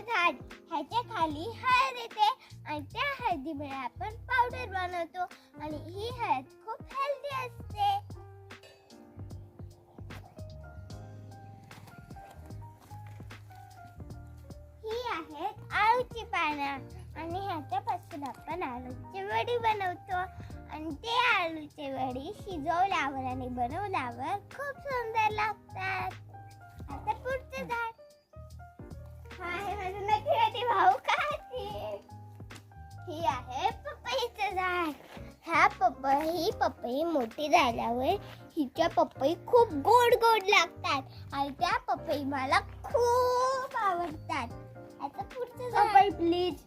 झाड. ह्याच्या खाली हळद येते आणि त्या हळदीमुळे आपण पावडर बनवतो आणि ही हळद खूप हेल्दी असते. ही आहेत आळूची पानं आणि ह्याच्यापासून आपण आळूची वडी बनवतो आणि ते आळूचे वडी शिजवल्यावर आणि बनवल्यावर खूप सुंदर लागतात. आता पुढचं झाड. आहे माझं नखरेची भाऊ काय ही आहे पपईचं झाड. ह्या पपई ही पपई मोठी झाल्यावर हिच्या पपई खूप गोड गोड लागतात आणि त्या पपई मला खूप आवडतात. आता पुढचं पपई प्लीज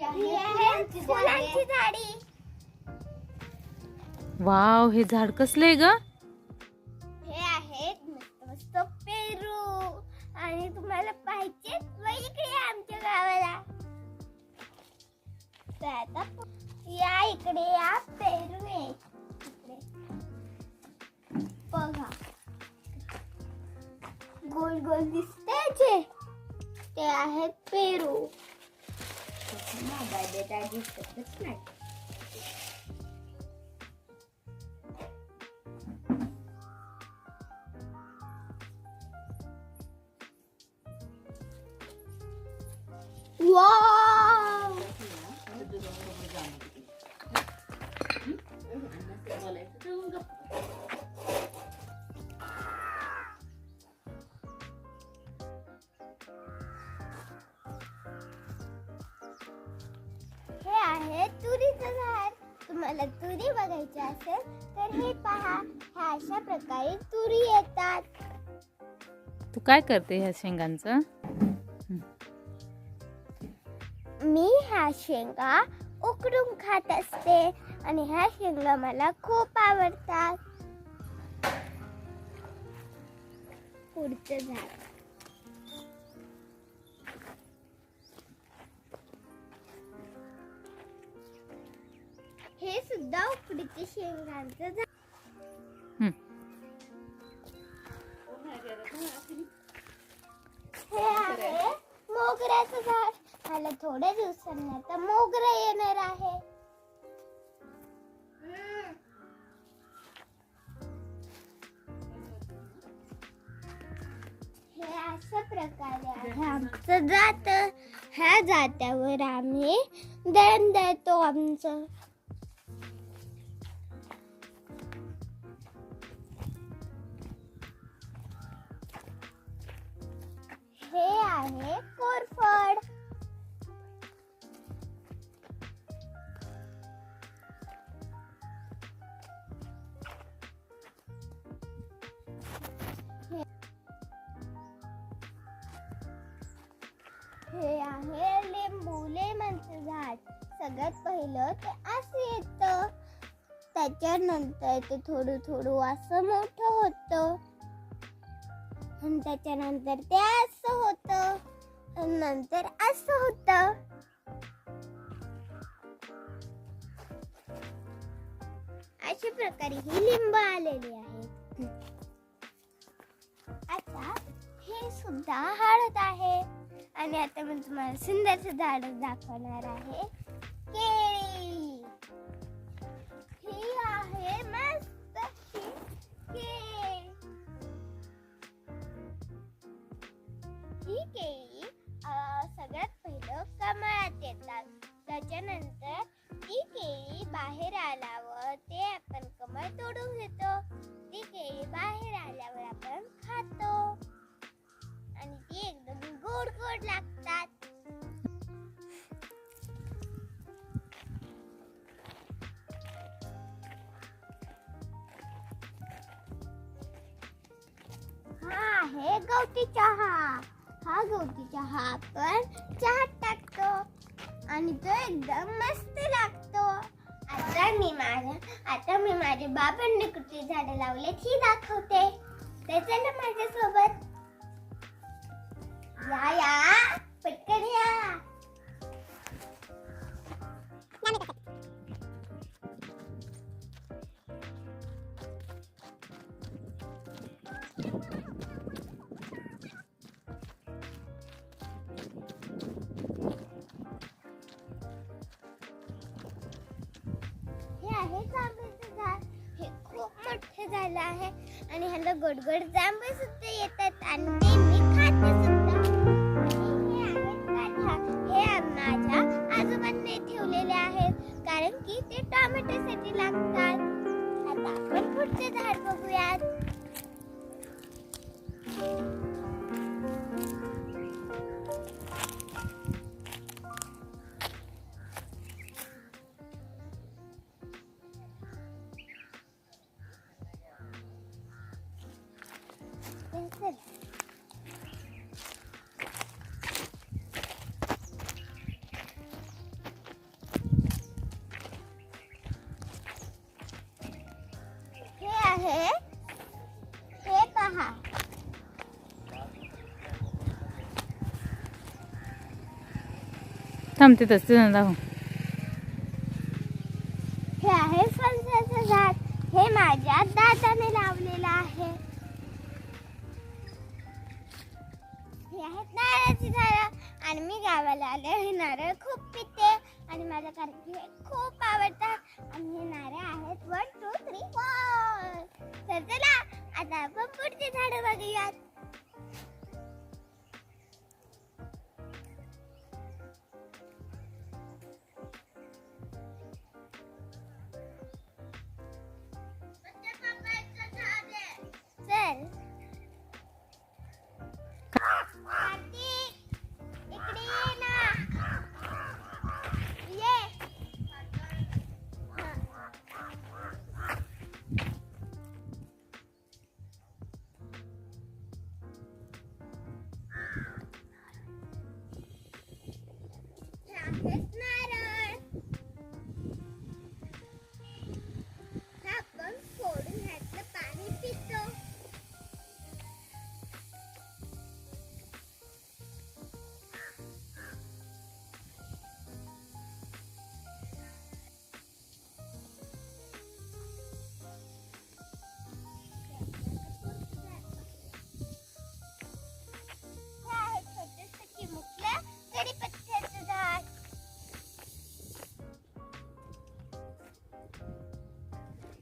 फुलांची झाडी. वाव हे झाड कसलंय ग? हे आहेत मस्त मस्त पेरू. आणि तुम्हाला पाहिजे इकडे आमच्या गावाला. आता या इकडे या. वाव तुरीचं झाड तुम्हाला तुरी बघायची असेल तर हे पहा ह्या अशा प्रकारे तुरी येतात. तू काय करते ह्या शेंगांचं? मी ह्या शेंगा उकडून खात असते आणि ह्या शेंगा मला खूप आवडतात. पुढचं झाड. उकडीचे शेंगांचं हं. हे आहे मोगऱ्याचं झाड. मला थोड्या दिवसांनी आता मोगरा येणार आहे. हे अशा प्रकारे आहे आमचं जात. ह्या जात्यावर आम्ही दळण दळतो आमचं. आहे लिंबू लेमनचं झाड. सगळ्यात पहिलं ते असं येतं. त्याच्यानंतर ते थोडं थोडं असं मोठं होतं. आणि त्याच्यानंतर ते असं होतं. आणि नंतर असं होतं. अशा प्रकारे ही लिंब आलेली आहेत. आता हे सुद्धा हळद आहे. आणि आता मी तुम्हाला सुंदरचं झाड दाखवणार आहे. गवती चहा. हा गवती चहा आपण चहात टाकतो. आणि तो एकदम मस्त लागतो. आता मी माझ्या आता मी माझ्या बाबांनी कुठली झाडं लावल्याची ही दाखवते. तर चला आणि ह्याला गोड जांभळ सुद्धा येतात आणि ते मी खाते सुद्धा. हे माझ्या आजोबांनी ठेवलेले आहेत कारण की ते टोमॅटोसाठी लागतात. आता आपण पुढचे झाड बघूयात. हे थांबते तसं दाखव हे आहे फणसाचं झाड हे माझ्या दादाने लावलेलं आहे हे आहेत नारळाची झाडं आणि मी गावाला आले हे नारळ खूप पिते आणि माझ्या कारण खूप आवडतात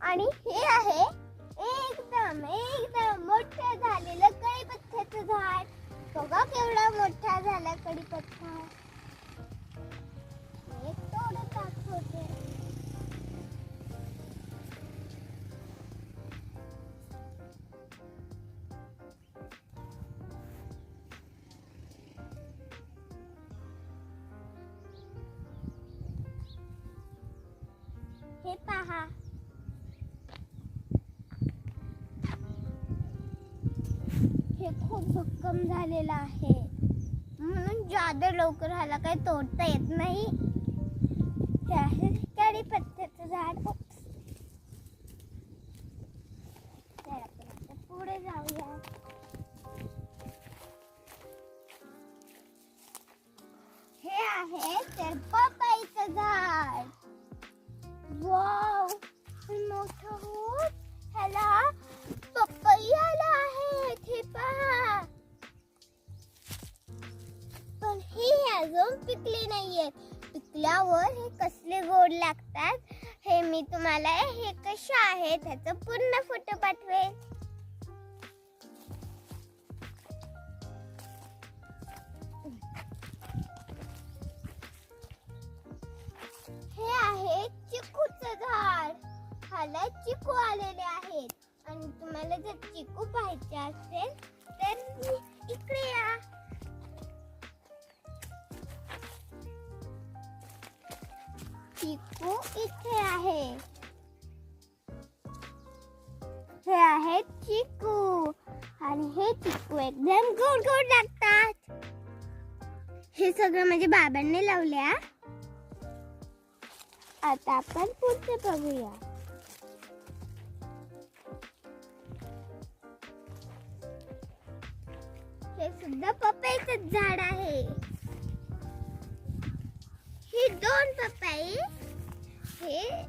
आणि हे आहे एकदम एकदम मोठं झालेलं कढीपत्त्याचं झाड. बघा केवढा मोठा झाला कढीपत्ता भक्कम झालेला आहे. म्हणून ज्यादा लवकर ह्याला काही तोडता येत नाही. हे आहे लागतात हे मी तुम्हाला हे कसे आहे त्याचं पूर्ण फोटो पाठवेल हे आहे चिकूचं झाड. ह्याला चिकू आलेले आहेत. आणि तुम्हाला जर चिकू पाहिजे असेल तर इकडे या. चिकू इथे आहे. हे आहे चिकू. आणि हे चिकू एकदम गोड गोड लागतात. हे सगळं माझ्या बाबांनी लावल्या आता आपण पुढचे बघूया. हे सुद्धा पपईच झाड आहे. ही दोन पपई हे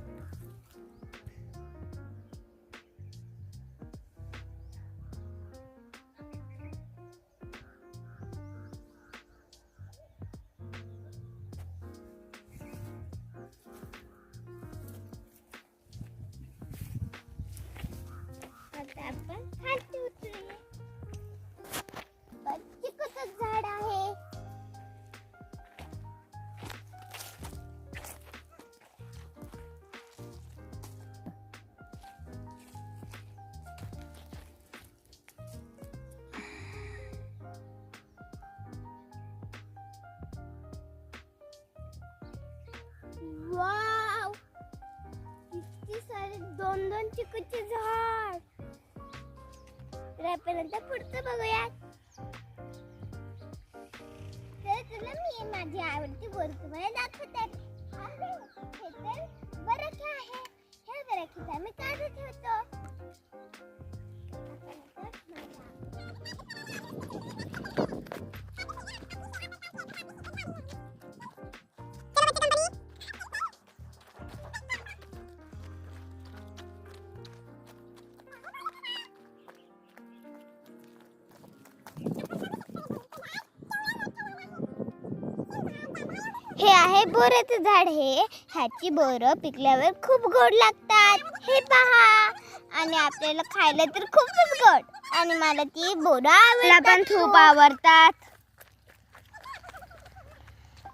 वाव किती सारे दोन दोन चिकूचे झाड. तर आपण पुढचं बघूया तर तुला मी माझी आवडती बोर तुम्हाला दाखवते. हे तर बरं आहे. ह्या बरं मी काढून ठेवतो. हे बोराचं झाड हे. ह्याची बोरं पिकल्यावर खूप गोड लागतात. हे पहा. आणि आपल्याला खायला तर खूपच गोड. आणि मला ती बोरं आवडतात पण खूप. आवडतात.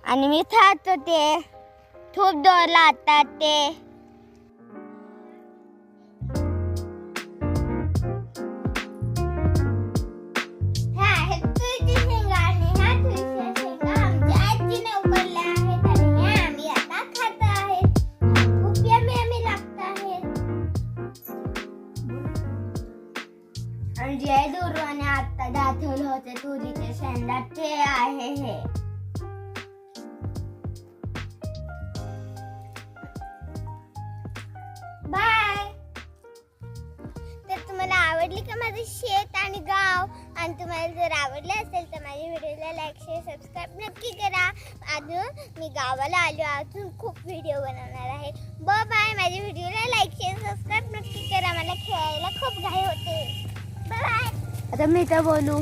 आणि मी खात होते खूप दोर लागतात ते. आवडली का माझं शेत आणि गाव? आणि तुम्हाला जर आवडलं असेल तर माझ्या व्हिडिओला लाईक शेअर सबस्क्राईब नक्की करा. अजून मी गावाला आलो अजून खूप व्हिडिओ बनवणार आहे. ब बाय माझ्या व्हिडिओला लाईक शेअर सबस्क्राईब नक्की करा. मला खेळायला खूप घाई होते. बाय आता मी तर बोलू.